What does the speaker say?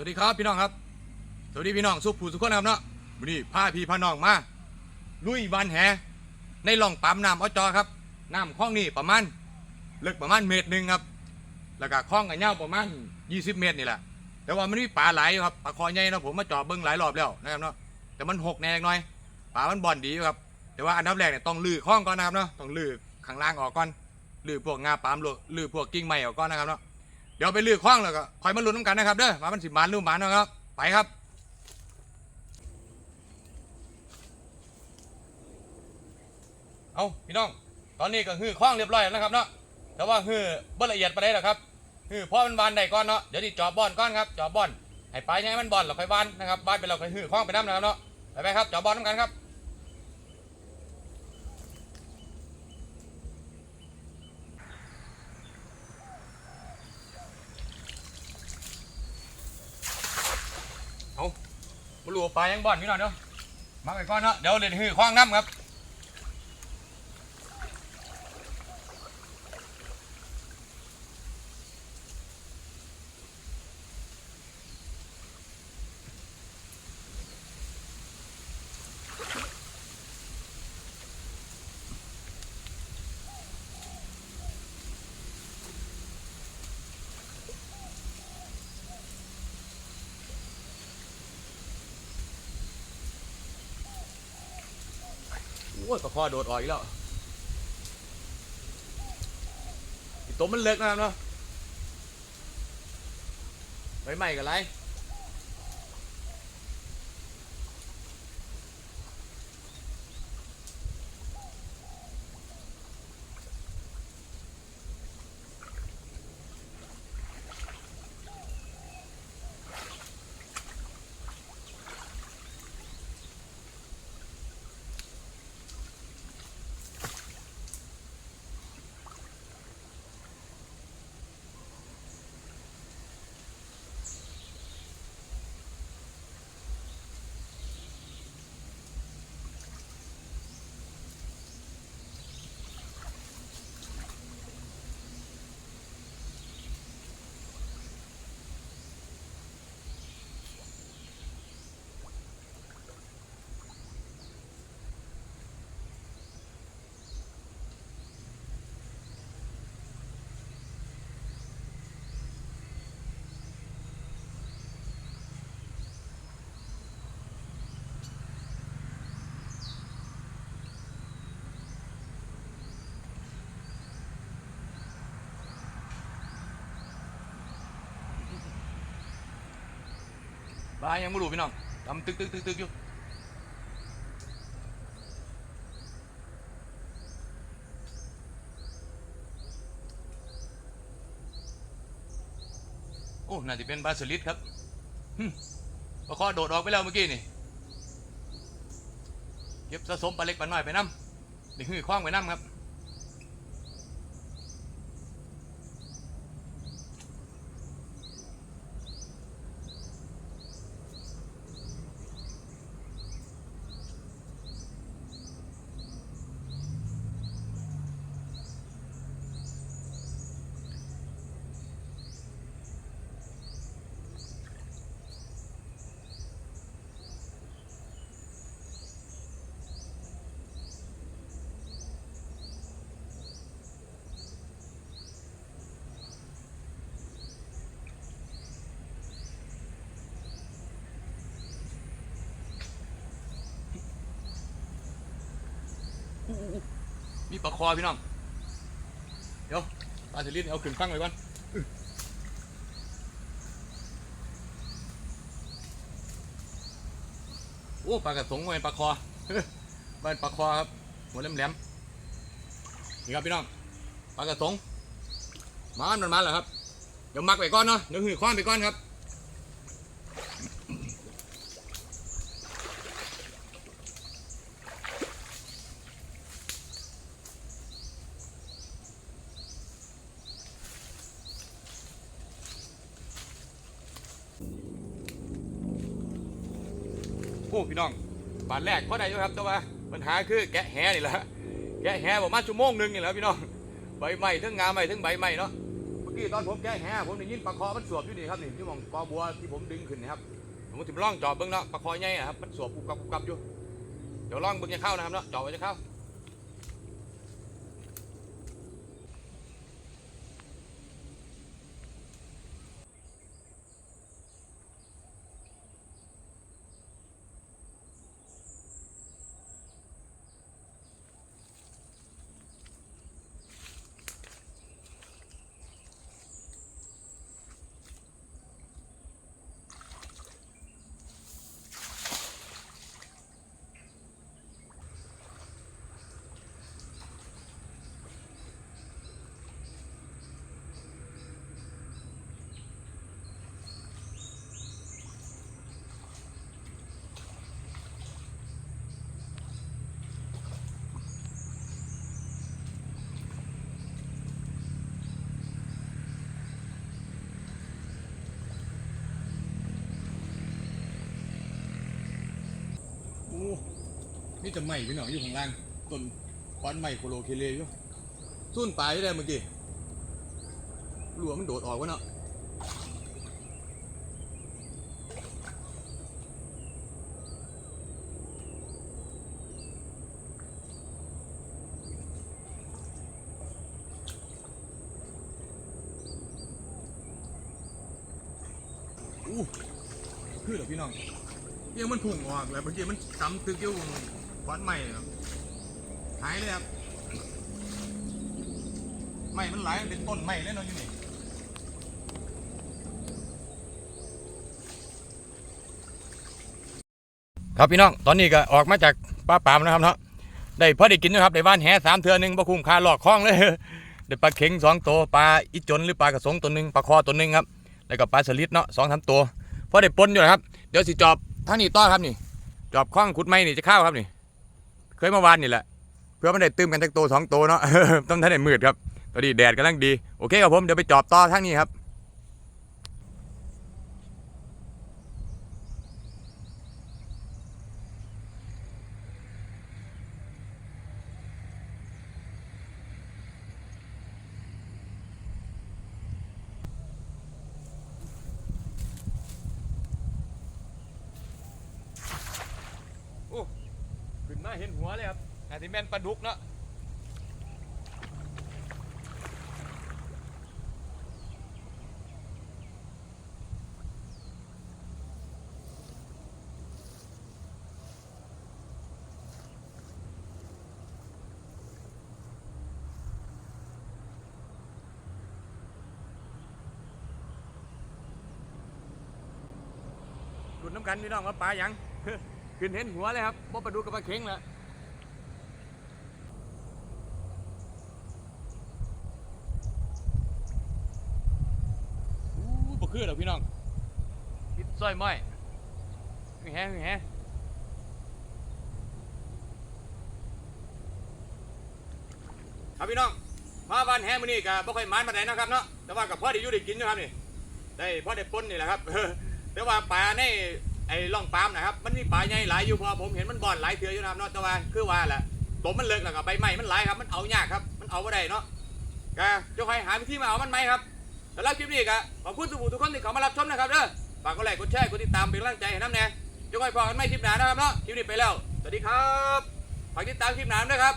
วัสดีครับพี่น้องครับ สวัสดีพี่น้องสุภูสุขคนนะครับเนาะวันนี้พาพี่พาน้องมาลุยบานแหในร่องปั๊มน้ำอจอครับน้ำคลองนี่ประมาณลึกประมาณเมตรหนึ่งครับ แล้วก็คลองกับเงาประมาณ 20 เมตรนี่แหละ แต่ว่ามันมีปลาไหลายครับปลาคอใหญ่นะผมมาจอบเบิ้งหลายรอบแล้วนะครับเนาะแต่มันหกแน่เล็กน้อยปลามันบ่อนดีครับ แต่ว่าอันดับแรกเนี่ยต้องลื้อคลองก่อนนะครับเนาะต้องลื้อข้างล่างออกก่อนลื้อพวกงาปามลื้อพวกกิ่งไม้ออกก่อนนะครับเนาะ เดี๋ยวไปลื้อคว้างแล้วก็คอยมาลุ้นน้ำกันนะครับเด้อว่ามันสิบานหรือหมานนะครับ ไปครับเอาพี่น้อง ตอนนี้ก็ฮือคว้างเรียบร้อยแล้วนะครับเนาะแต่ว่าฮือบ่ละเอียดไปได้หรอครับฮือพอมันบานได้ก่อนเนาะเดี๋ยวที่จอบบอนก่อนครับจอบบอนให้ไปยให้มันบอนแล้วค่อยบานนะครับบานไปเราค่อยฮือคว้างไปน้ำนะครับเนาะไปไปครับจอบบอนน้ำกันครับ เอา ดูปลายังบอนพี่น้องเนาะมาไปก่อนเนาะเดี๋ยวเล่นหือคว้างน้ำครับ อ้ยก็คอโดดออกอีกแล้วไอ้ตัวมันเล็กนะครับเนาะไม่ใหม่กับไร ปลายังไม่รู้พี่น้องทำตึกตึกตึกตึกอยู่โอ้ น่าจะเป็นบาสลิดครับหึปลาคอโดดออกไปแล้วเมื่อกี้นี่เก็บสะสมปลาเล็กปลาน้อยไปน้ำนี่คือคว้างไปน้ำครับ อู้อู้อู้ มีปลาคอพี่น้อง เดี๋ยวปลาสลิดเอาขึ้นฟังไว้ก่อนโอ้ปลากระสงเป็นปลาคอมันเป็นปลาคอครับหัวแหลมๆนี่ครับพี่น้องปลากระสงมันมันมาแล้วครับเดี๋ยวมักไปก่อนเนาะเดี๋ยวหือคว้านไปก่อนครับ โอ้พี่น้องบาทแรกพอได้อยู่ครับแต่ว่าปัญหาคือแกะแหนี่แหละแกะแหประมาณชั่วโมงหนึงนี่แหละพี่น้องใบไม้ทั้งงาใหม่ทั้งใบไม้เนาะเมื่อกี้ตอนผมแกะแหผมได้ยินปลาคอมันสวบอยู่นี่ครับนี่ที่มองปลาบัวที่ผมดึงขึ้นนะครับผมถึงล่องจอบเบิ้งเนาะปลาคอใหญ่อะครับมันสวบกุบกับกุบกับอยู่เดี๋ยวล่องเบิ้งจะเข้านะครับเนาะจอบไว้จะเข้า โอ้ นี่จะไหม้พี่น้องอยู่ข้างล่างต้นควันไหม้โคโลเคเลอยู่สุ่นปลายได้เมื่อกี้หลวมันโดดออกวะเนาะอู้คือเหรอพี่น้องยังมันพุ่งออกแล้วเมื่อกี้มันซ้ำตึกอยู่ ควันใหม่ครับหายเลยครับไหม้มันหลายมันเป็นต้นไหม้เลยเนาะอยู่นี่ครับพี่น้องตอนนี้ก็ออกมาจากป่าปามนะครับเนาะได้พอได้กินนะครับได้บ้านแหสามเทือหนึ่งปลาคุ้มคาหลอกคล้องเลยได้ปลาเข็งสองตัวปลาอีจนหรือปลากระสงตัวหนึ่งปลาคอตัวหนึ่งครับแล้วก็ปลาสลิดเนาะสองสามตัวพอได้ปนอยู่นะครับ เดี๋ยวสิจอบทางนี้ต่อครับนี่ จอบคล้องขุดไม้นี่จะเข้าครับนี่ เคยเมื่อวานนี่แหละ เพื่อมันได้ตื้มกันจักตัวสองตัวเนาะ ต้องท่านได้มืดครับ ตอนนี้แดดกำลังดี โอเคครับผม เดี๋ยวไปจอบต่อทั้งนี้ครับ เห็นหัวเลยครับอาทิแม่นปลาดุกเนาะหลุดน้ำกันพี่น้องว่าปลาหยัง ขึ้นเห็นหัวเลยครับบ่ปลาดุกกับปลาเข็งแหละอู้บ่คือหรอกพี่น้องคิดซอยม้อยหึงแฮหึงแฮครับพี่น้องมาบ้านแฮมื้อนี้ก็บ่ค่อยหมานปานใดนะครับเนาะแต่ว่ากับพ่อได้อยู่ได้กินอยู่ครับนี่ได้พ่อได้ปนนี่แหละครับแต่ว่าปลาใน ไอ้ล่องปามนะครับ มันมีปลาใหญ่หลายอยู่พอผมเห็นมันบ่อนหลายเถื่ออยู่นะครับเนาะแต่ว่าคือว่าแหละตัวมันเลิกแล้วก็ใบไม้มันหลายครับ มันเอายากครับ มันเอาไม่ได้เนาะก็จะคอยหาวิธีมาเอามันไหมครับสำหรับคลิปนี้ก็ขอบคุณทุกผู้ทุกคนที่เข้ามารับชมนะครับเด้อฝากกดไลค์กดแชร์กดติดตามเป็นกำลังใจให้น้ำแน่จะคอยพอกันไม่คลิปหนานะครับเนาะคลิปนี้ไปแล้วสวัสดีครับฝากติดตามคลิปหนาด้วยครับ